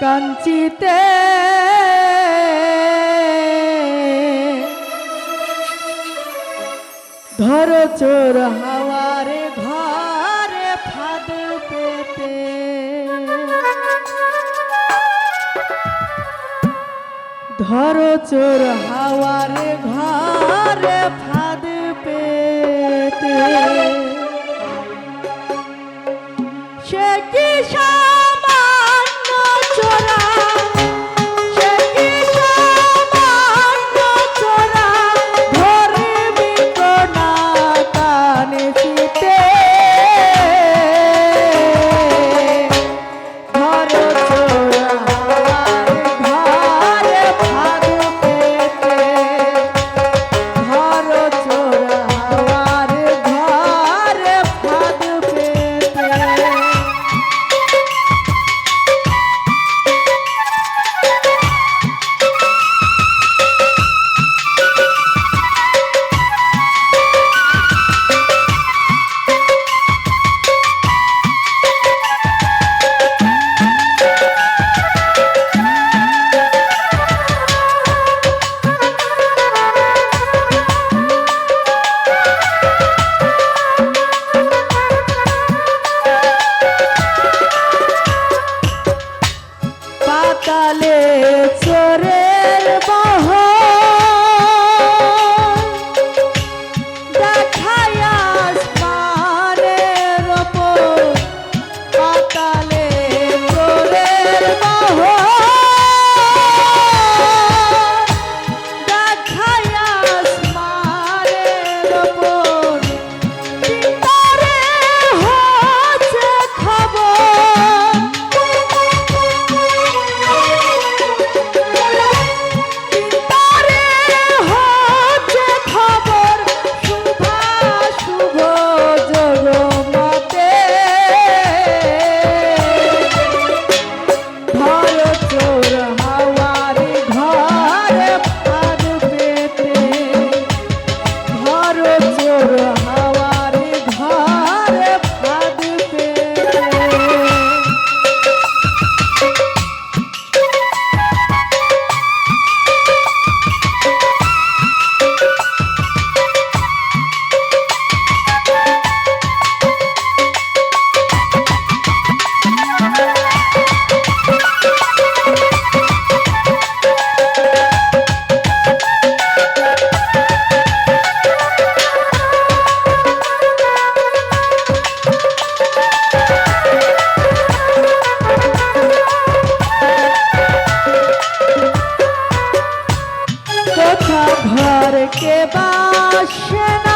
কাঞ্চিতে। ধর চোর হাওয়ারে ঘরে ফাদ পেতে। ধর চোর হাওয়ারে কে বাসনা